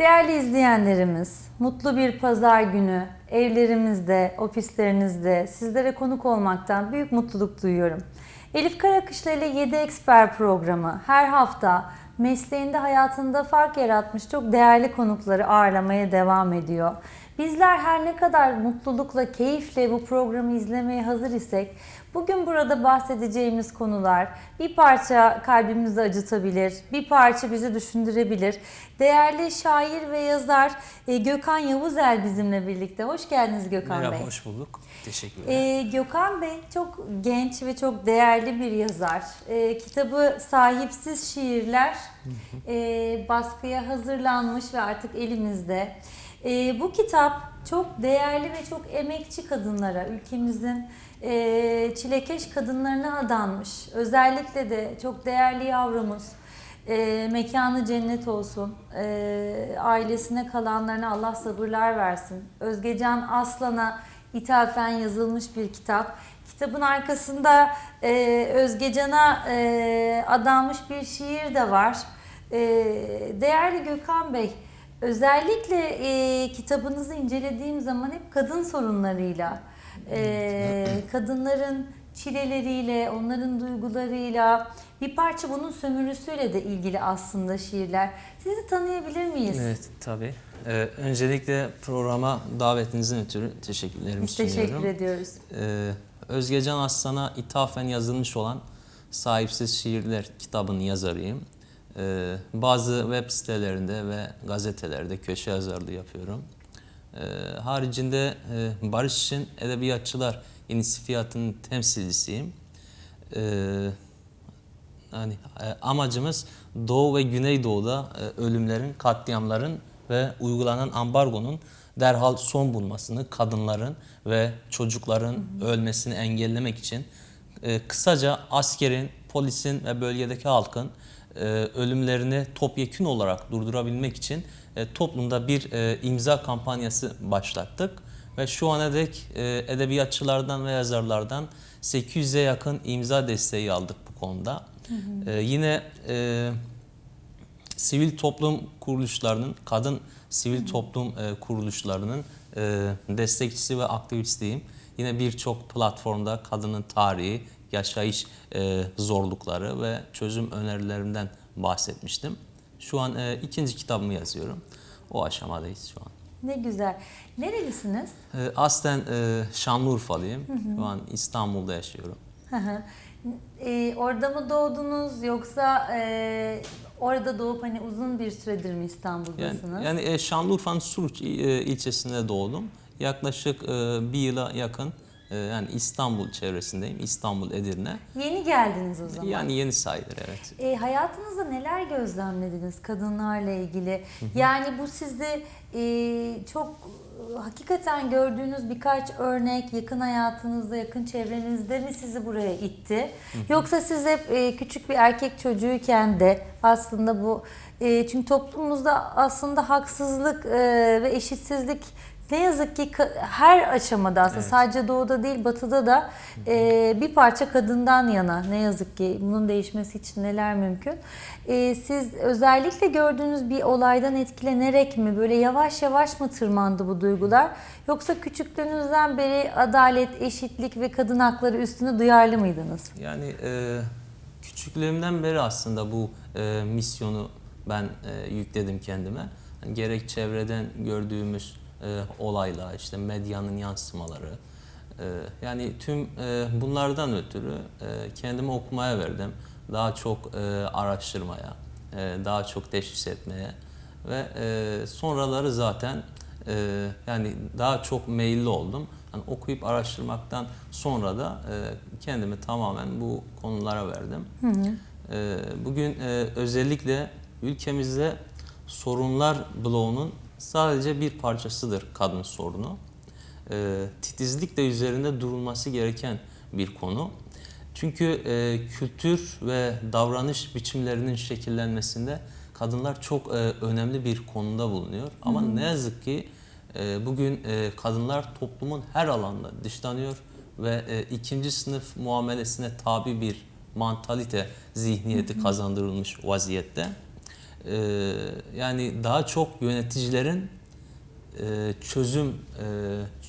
Değerli izleyenlerimiz, mutlu bir pazar günü evlerimizde, ofislerinizde sizlere konuk olmaktan büyük mutluluk duyuyorum. Elif Karakışla ile 7 Eksper programı her hafta mesleğinde hayatında fark yaratmış çok değerli konukları ağırlamaya devam ediyor. Bizler her ne kadar mutlulukla, keyifle bu programı izlemeye hazır isek bugün burada bahsedeceğimiz konular bir parça kalbimizi acıtabilir, bir parça bizi düşündürebilir. Değerli şair ve yazar e, Gökhan Yavuzel bizimle birlikte. Hoş geldiniz Gökhan Merhaba, Bey. hoş bulduk. Teşekkürler. Ee, Gökhan Bey çok genç ve çok değerli bir yazar. Ee, kitabı Sahipsiz Şiirler e, baskıya hazırlanmış ve artık elimizde. Ee, bu kitap çok değerli ve çok emekçi kadınlara, ülkemizin e, çilekeş kadınlarına adanmış. Özellikle de çok değerli yavrumuz, e, mekanı cennet olsun. E, ailesine kalanlarına Allah sabırlar versin. Özgecan Aslan'a ithafen yazılmış bir kitap. Kitabın arkasında e, Özgecan'a e, adanmış bir şiir de var. E, değerli Gökhan Bey, özellikle e, kitabınızı incelediğim zaman hep kadın sorunlarıyla, e, kadınların çileleriyle, onların duygularıyla, bir parça bunun sömürüsüyle de ilgili aslında şiirler. Sizi tanıyabilir miyiz? Evet, tabii. Ee, öncelikle programa davetinizin ötürü teşekkürlerimi Biz sunuyorum. teşekkür ediyoruz. Ee, Özgecan Aslan'a ithafen yazılmış olan Sahipsiz Şiirler kitabının yazarıyım. Ee, bazı web sitelerinde ve gazetelerde köşe yazarlığı yapıyorum. Ee, haricinde e, Barış için Edebiyatçılar İnisifiyatının temsilcisiyim. Ee, yani e, amacımız Doğu ve Güneydoğu'da e, ölümlerin, katliamların ve uygulanan ambargonun derhal son bulmasını, kadınların ve çocukların ölmesini engellemek için e, kısaca askerin, polisin ve bölgedeki halkın e, ölümlerini topyekün olarak durdurabilmek için e, toplumda bir e, imza kampanyası başlattık ve şu ana dek e, edebiyatçılardan ve yazarlardan 800'e yakın imza desteği aldık bu konuda. E, yine e, sivil toplum kuruluşlarının, kadın sivil toplum e, kuruluşlarının e, destekçisi ve aktivistiyim. Yine birçok platformda kadının tarihi, yaşayış e, zorlukları ve çözüm önerilerinden bahsetmiştim. Şu an e, ikinci kitabımı yazıyorum. O aşamadayız şu an. Ne güzel. Nerelisiniz? E, aslen e, Şanlıurfalıyım. Şu an İstanbul'da yaşıyorum. Hı hı. Ee, orada mı doğdunuz yoksa e, orada doğup hani uzun bir süredir mi Yani, İstanbul'dasınız? yani e, Şanlıurfa'nın Suruç e, ilçesinde doğdum. Yaklaşık e, bir yıla yakın e, yani İstanbul çevresindeyim. İstanbul, Edirne. Yeni geldiniz o zaman. Yani yeni sayılır evet. E, hayatınızda neler gözlemlediniz kadınlarla ilgili? Yani bu sizde e, çok e, hakikaten gördüğünüz birkaç örnek yakın hayatınızda, yakın çevrenizde mi sizi buraya itti? Yoksa siz hep e, küçük bir erkek çocuğuyken de aslında bu e, çünkü toplumumuzda aslında haksızlık e, ve eşitsizlik ne yazık ki her aşamada aslında Evet. sadece doğuda değil batıda da e, bir parça kadından yana ne yazık ki bunun değişmesi için neler mümkün. E, siz özellikle gördüğünüz bir olaydan etkilenerek mi böyle yavaş yavaş mı tırmandı bu duygular yoksa küçüklüğünüzden beri adalet, eşitlik ve kadın hakları üstüne duyarlı mıydınız? Yani e, küçüklüğümden beri aslında bu e, misyonu ben e, yükledim kendime. Yani gerek çevreden gördüğümüz e, olaylar, işte medyanın yansımaları, e, yani tüm e, bunlardan ötürü e, kendimi okumaya verdim. Daha çok e, araştırmaya, e, daha çok teşhis etmeye ve e, sonraları zaten e, yani daha çok meyilli oldum. Yani okuyup araştırmaktan sonra da e, kendimi tamamen bu konulara verdim. E, bugün e, özellikle ülkemizde sorunlar bloğunun sadece bir parçasıdır kadın sorunu. E, titizlikle üzerinde durulması gereken bir konu. Çünkü e, kültür ve davranış biçimlerinin şekillenmesinde kadınlar çok e, önemli bir konuda bulunuyor. Ama ne yazık ki e, bugün e, kadınlar toplumun her alanda dışlanıyor ve e, ikinci sınıf muamelesine tabi bir mantalite zihniyeti kazandırılmış vaziyette. E, yani daha çok yöneticilerin e, çözüm e,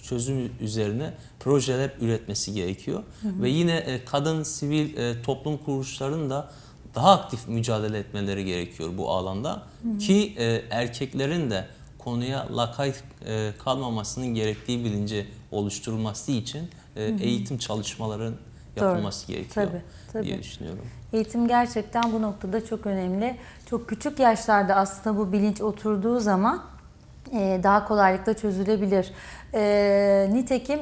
çözüm üzerine projeler üretmesi gerekiyor. Ve yine e, kadın sivil e, toplum kuruluşlarının da daha aktif mücadele etmeleri gerekiyor bu alanda. Ki e, erkeklerin de konuya lakayt e, kalmamasının gerektiği bilinci oluşturulması için e, eğitim çalışmaların Doğru. yapılması gerekiyor Tabii, tabii. diye düşünüyorum. Eğitim gerçekten bu noktada çok önemli. Çok küçük yaşlarda aslında bu bilinç oturduğu zaman e, daha kolaylıkla çözülebilir. E, nitekim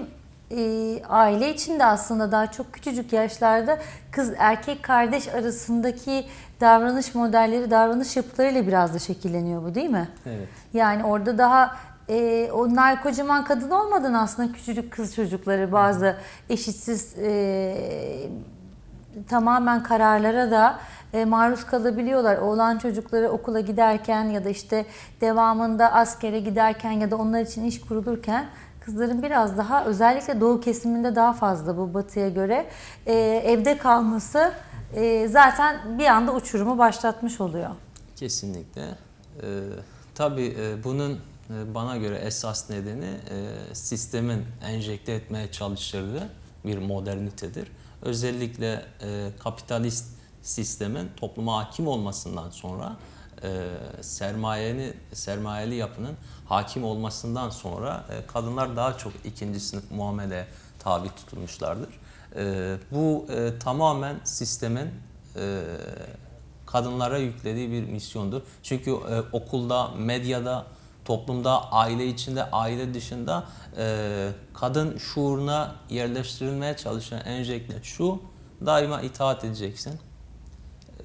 e, aile içinde aslında daha çok küçücük yaşlarda kız erkek kardeş arasındaki davranış modelleri, davranış yapılarıyla biraz da şekilleniyor bu değil mi? Evet. Yani orada daha e, onlar kocaman kadın olmadan aslında küçücük kız çocukları bazı eşitsiz e, tamamen kararlara da e, maruz kalabiliyorlar. Oğlan çocukları okula giderken ya da işte devamında askere giderken ya da onlar için iş kurulurken kızların biraz daha özellikle doğu kesiminde daha fazla bu batıya göre e, evde kalması e, zaten bir anda uçurumu başlatmış oluyor. Kesinlikle. Ee, tabii e, bunun bana göre esas nedeni e, sistemin enjekte etmeye çalıştırdığı bir modernitedir. Özellikle e, kapitalist sistemin topluma hakim olmasından sonra e, sermayeni sermayeli yapının hakim olmasından sonra kadınlar daha çok ikinci sınıf muamele tabi tutulmuşlardır. Bu tamamen sistemin kadınlara yüklediği bir misyondur. Çünkü okulda, medyada, toplumda, aile içinde, aile dışında e, kadın şuuruna yerleştirilmeye çalışan enjekte şu daima itaat edeceksin.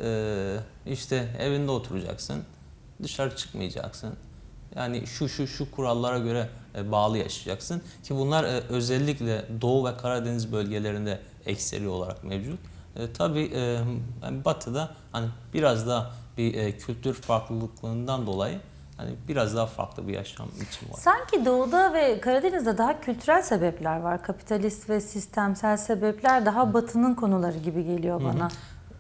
E, işte evinde oturacaksın, dışarı çıkmayacaksın. Yani şu şu şu kurallara göre e, bağlı yaşayacaksın ki bunlar e, özellikle Doğu ve Karadeniz bölgelerinde ekseri olarak mevcut. E, tabii e, Batı'da hani biraz da bir e, kültür farklılıklarından dolayı hani biraz daha farklı bir yaşam biçimi var. Sanki Doğu'da ve Karadeniz'de daha kültürel sebepler var. Kapitalist ve sistemsel sebepler daha Batı'nın konuları gibi geliyor bana.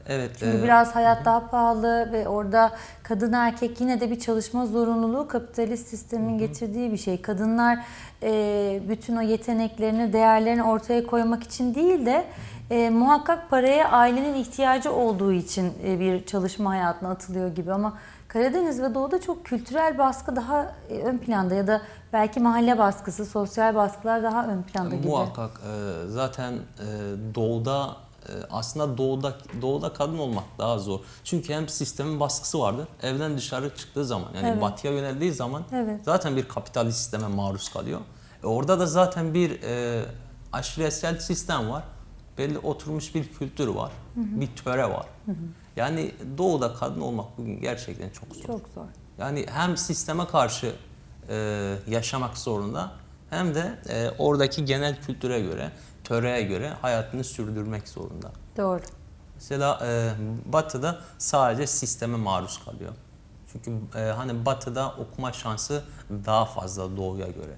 Evet. Çünkü e, biraz hayat daha pahalı ve orada kadın erkek yine de bir çalışma zorunluluğu kapitalist sistemin getirdiği bir şey. Kadınlar e, bütün o yeteneklerini, değerlerini ortaya koymak için değil de e, muhakkak paraya ailenin ihtiyacı olduğu için e, bir çalışma hayatına atılıyor gibi ama Karadeniz ve Doğu'da çok kültürel baskı daha e, ön planda ya da belki mahalle baskısı, sosyal baskılar daha ön planda gibi. Muhakkak e, zaten e, doğuda aslında doğuda doğuda kadın olmak daha zor. Çünkü hem sistemin baskısı vardır. Evden dışarı çıktığı zaman yani Evet. batıya yöneldiği zaman Evet. zaten bir kapitalist sisteme maruz kalıyor. E, orada da zaten bir e, aşiresel sistem var. Belli oturmuş bir kültür var. Bir töre var. Yani doğuda kadın olmak bugün gerçekten çok zor. Çok zor. Yani hem sisteme karşı e, yaşamak zorunda hem de e, oradaki genel kültüre göre, töreye göre hayatını sürdürmek zorunda. Doğru. Mesela e, Batı'da sadece sisteme maruz kalıyor. Çünkü e, hani Batı'da okuma şansı daha fazla Doğu'ya göre.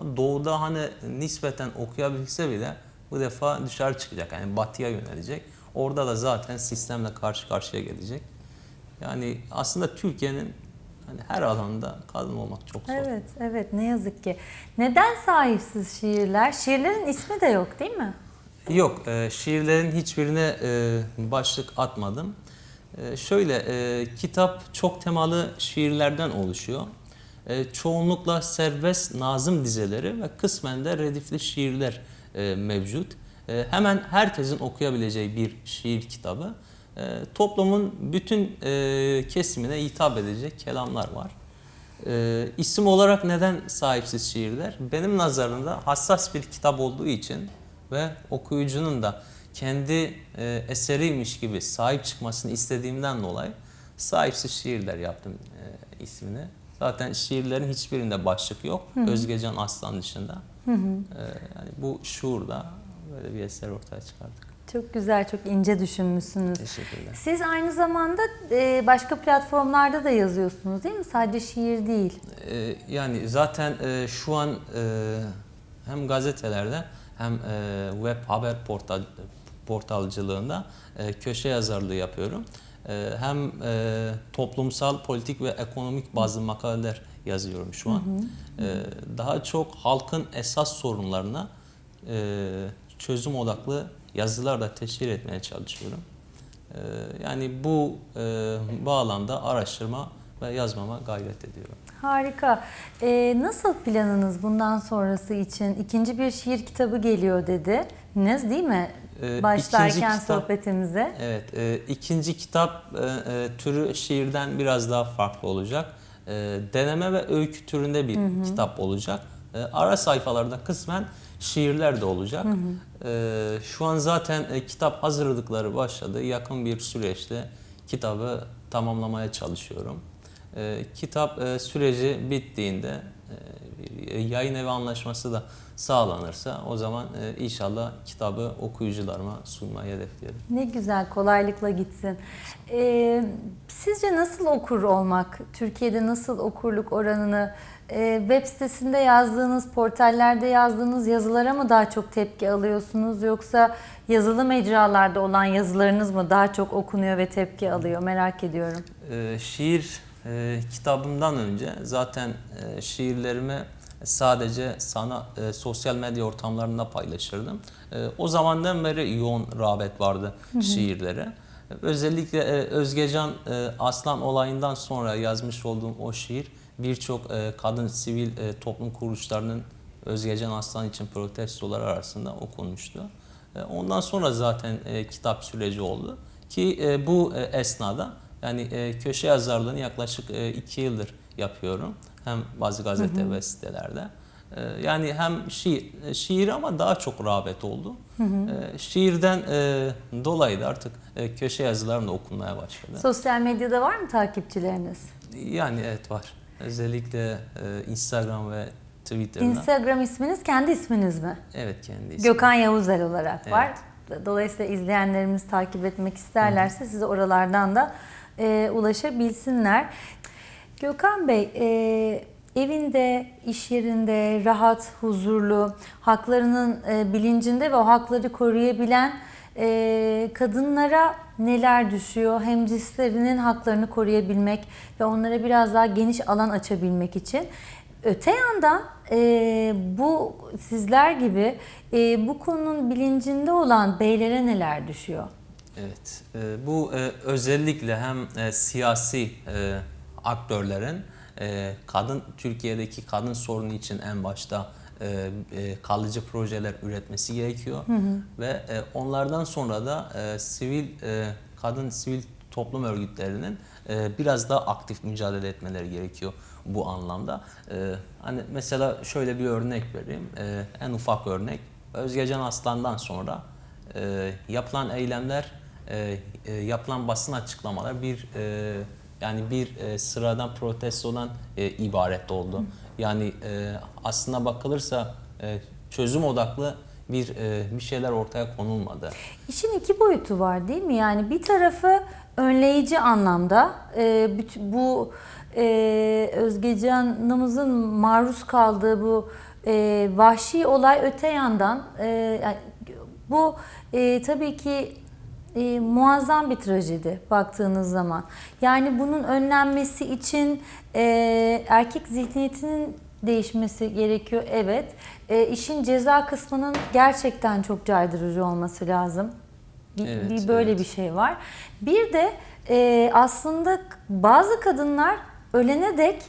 Ama Doğu'da hani nispeten okuyabilse bile bu defa dışarı çıkacak. Yani Batı'ya yönelecek. Orada da zaten sistemle karşı karşıya gelecek. Yani aslında Türkiye'nin hani her alanda kadın olmak çok zor. Evet, evet ne yazık ki. Neden sahipsiz şiirler? Şiirlerin ismi de yok değil mi? Yok, e, şiirlerin hiçbirine e, başlık atmadım. E, şöyle, e, kitap çok temalı şiirlerden oluşuyor. E, çoğunlukla serbest nazım dizeleri ve kısmen de redifli şiirler e, mevcut. E, hemen herkesin okuyabileceği bir şiir kitabı. E, toplumun bütün e, kesimine hitap edecek kelamlar var. Ee, isim olarak neden sahipsiz şiirler? Benim nazarımda hassas bir kitap olduğu için ve okuyucunun da kendi e, eseriymiş gibi sahip çıkmasını istediğimden dolayı sahipsiz şiirler yaptım e, ismini. Zaten şiirlerin hiçbirinde başlık yok. Özgecan Aslan dışında. Ee, yani bu şuurda böyle bir eser ortaya çıkardık. Çok güzel, çok ince düşünmüşsünüz. Teşekkürler. Siz aynı zamanda e, başka platformlarda da yazıyorsunuz değil mi? Sadece şiir değil. Ee, yani zaten e, şu an e, hem gazetelerde hem e, web haber portal portalcılığında e, köşe yazarlığı yapıyorum. e, hem e, toplumsal, politik ve ekonomik bazı makaleler yazıyorum şu an. E, daha çok halkın esas sorunlarına e, çözüm odaklı yazılarla teşhir etmeye çalışıyorum. E, yani bu e, bağlamda araştırma ve yazmama gayret ediyorum. Harika. Ee, nasıl planınız bundan sonrası için? İkinci bir şiir kitabı geliyor dedi. Ne değil mi? Ee, Başlarken ikinci kitap- sohbetimize. Evet, e, ikinci kitap e, e, türü şiirden biraz daha farklı olacak. E, deneme ve öykü türünde bir kitap olacak. E, ara sayfalarda kısmen şiirler de olacak. E, şu an zaten e, kitap hazırlıkları başladı. Yakın bir süreçte kitabı tamamlamaya çalışıyorum. E, kitap e, süreci bittiğinde e, bir yayın evi anlaşması da sağlanırsa o zaman e, inşallah kitabı okuyucularıma sunmayı hedefliyorum. Ne güzel, kolaylıkla gitsin. Ee, sizce nasıl okur olmak? Türkiye'de nasıl okurluk oranını e, web sitesinde yazdığınız, portallerde yazdığınız yazılara mı daha çok tepki alıyorsunuz? Yoksa yazılı mecralarda olan yazılarınız mı daha çok okunuyor ve tepki alıyor? Merak ediyorum. Ee, şiir e, kitabımdan önce zaten e, şiirlerimi sadece sana e, sosyal medya ortamlarında paylaşırdım. E, o zamandan beri yoğun rağbet vardı şiirlere. Özellikle e, Özgecan e, Aslan olayından sonra yazmış olduğum o şiir birçok e, kadın sivil e, toplum kuruluşlarının Özgecan Aslan için protestolar arasında okunmuştu. E, Ondan sonra zaten e, kitap süreci oldu ki e, bu e, esnada yani e, köşe yazarlığını yaklaşık e, iki yıldır yapıyorum. Hem bazı gazete ve sitelerde. E, yani hem şiir, e, şiir ama daha çok rağbet oldu. E, şiirden e, dolayı da artık e, köşe yazılarım da okunmaya başladı. Sosyal medyada var mı takipçileriniz? Yani evet var. Özellikle e, Instagram ve Twitter'da. Instagram isminiz kendi isminiz mi? evet kendi ismim. Gökhan Yavuzel olarak Evet. var. Dolayısıyla izleyenlerimiz takip etmek isterlerse size oralardan da e, ulaşabilsinler. Gökhan Bey, e, evinde, iş yerinde rahat, huzurlu, haklarının e, bilincinde ve o hakları koruyabilen e, kadınlara neler düşüyor? Hem cinslerinin haklarını koruyabilmek ve onlara biraz daha geniş alan açabilmek için. Öte yandan e, bu sizler gibi e, bu konunun bilincinde olan beylere neler düşüyor? Evet, e, bu e, özellikle hem e, siyasi e, aktörlerin e, kadın Türkiye'deki kadın sorunu için en başta e, e, kalıcı projeler üretmesi gerekiyor. Ve e, onlardan sonra da e, sivil e, kadın sivil toplum örgütlerinin e, biraz daha aktif mücadele etmeleri gerekiyor bu anlamda. E, hani mesela şöyle bir örnek vereyim, e, en ufak örnek. Özgecan Aslan'dan sonra e, yapılan eylemler, e, e, yapılan basın açıklamalar bir e, yani bir e, sıradan protestodan e, ibaret oldu. Yani e, aslına bakılırsa e, çözüm odaklı bir e, bir şeyler ortaya konulmadı. İşin iki boyutu var değil mi? Yani bir tarafı önleyici anlamda e, bu e, Özgecan'ımızın maruz kaldığı bu e, vahşi olay öte yandan e, yani bu e, tabii ki e, muazzam bir trajedi baktığınız zaman. Yani bunun önlenmesi için e, erkek zihniyetinin değişmesi gerekiyor evet. E, işin ceza kısmının gerçekten çok caydırıcı olması lazım. Bir, Evet, bir böyle evet. bir şey var. Bir de e, aslında bazı kadınlar ölene dek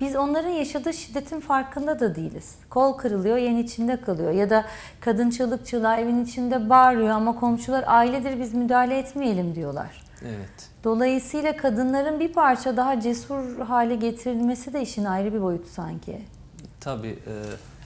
biz onların yaşadığı şiddetin farkında da değiliz. Kol kırılıyor, yen içinde kalıyor. Ya da kadın çığlık çığlığa evin içinde bağırıyor ama komşular ailedir biz müdahale etmeyelim diyorlar. Evet. Dolayısıyla kadınların bir parça daha cesur hale getirilmesi de işin ayrı bir boyutu sanki. Tabii e,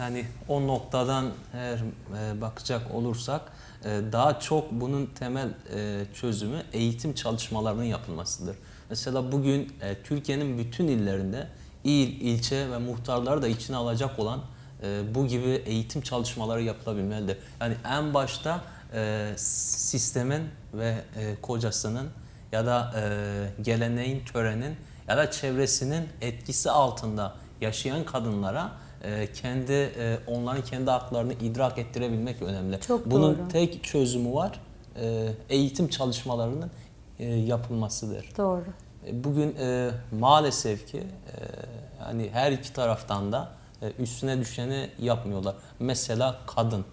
yani o noktadan eğer e, bakacak olursak e, daha çok bunun temel e, çözümü eğitim çalışmalarının yapılmasıdır. Mesela bugün e, Türkiye'nin bütün illerinde il, ilçe ve muhtarları da içine alacak olan e, bu gibi eğitim çalışmaları yapılabilmelidir. Yani en başta e, sistemin ve e, kocasının ya da e, geleneğin, törenin ya da çevresinin etkisi altında yaşayan kadınlara e, kendi e, onların kendi haklarını idrak ettirebilmek önemli. Çok Bunun doğru. tek çözümü var. e, eğitim çalışmalarının e, yapılmasıdır. Doğru. E, Bugün e, maalesef ki e, yani her iki taraftan da e, üstüne düşeni yapmıyorlar. Mesela kadın.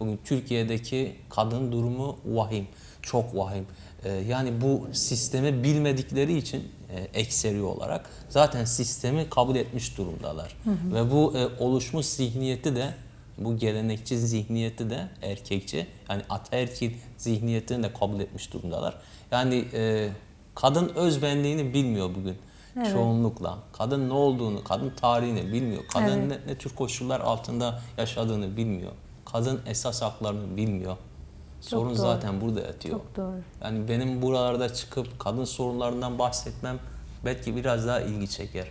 Bugün Türkiye'deki kadın durumu vahim. Çok vahim. E, yani bu sistemi bilmedikleri için e, ekseri olarak zaten sistemi kabul etmiş durumdalar. Ve bu e, oluşmuş zihniyeti de bu gelenekçi zihniyeti de erkekçi yani ataerkil zihniyetini de kabul etmiş durumdalar. Yani e, kadın özbenliğini bilmiyor bugün Evet. çoğunlukla. Kadın ne olduğunu, kadın tarihini bilmiyor. Kadın Evet. ne, ne tür koşullar altında yaşadığını bilmiyor. Kadın esas haklarını bilmiyor. Sorun doğru. zaten burada yatıyor. Çok doğru. Yani benim buralarda çıkıp kadın sorunlarından bahsetmem belki biraz daha ilgi çeker.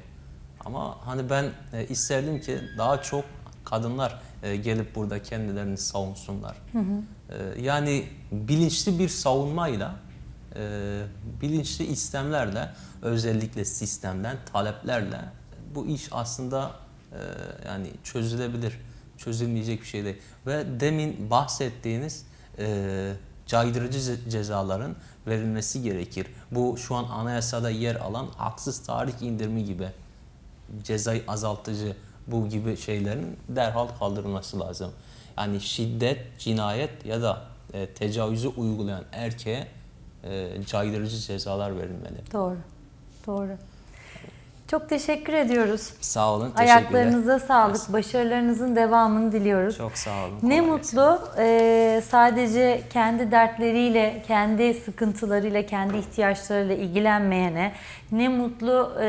Ama hani ben e, isterdim ki daha çok kadınlar e, gelip burada kendilerini savunsunlar. E, yani bilinçli bir savunmayla, e, bilinçli istemlerle, özellikle sistemden, taleplerle bu iş aslında e, yani çözülebilir. Çözülmeyecek bir şey değil. Ve demin bahsettiğiniz e, caydırıcı ce- cezaların verilmesi gerekir. Bu şu an anayasada yer alan haksız tarih indirimi gibi cezayı azaltıcı bu gibi şeylerin derhal kaldırılması lazım. Yani şiddet, cinayet ya da e, tecavüzü uygulayan erkeğe e, caydırıcı cezalar verilmeli. Doğru. Doğru. Çok teşekkür ediyoruz. Sağ olun. Ayaklarınıza sağlık. Başarılarınızın devamını diliyoruz. Çok sağ olun. Ne kolay mutlu e, sadece kendi dertleriyle, kendi sıkıntılarıyla, kendi ihtiyaçlarıyla ilgilenmeyene, ne mutlu e,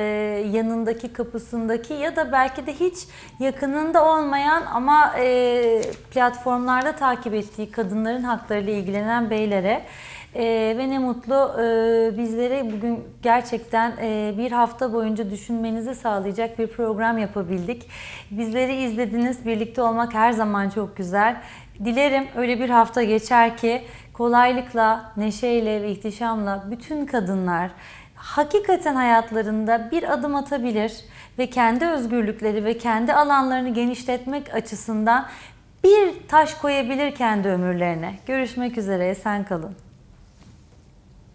yanındaki kapısındaki ya da belki de hiç yakınında olmayan ama e, platformlarda takip ettiği kadınların haklarıyla ilgilenen beylere. E, ve ne mutlu e, bizlere bugün gerçekten e, bir hafta boyunca düşünmenizi sağlayacak bir program yapabildik. Bizleri izlediniz. Birlikte olmak her zaman çok güzel. Dilerim öyle bir hafta geçer ki kolaylıkla, neşeyle ve ihtişamla bütün kadınlar hakikaten hayatlarında bir adım atabilir ve kendi özgürlükleri ve kendi alanlarını genişletmek açısından bir taş koyabilir kendi ömürlerine. Görüşmek üzere, esen kalın.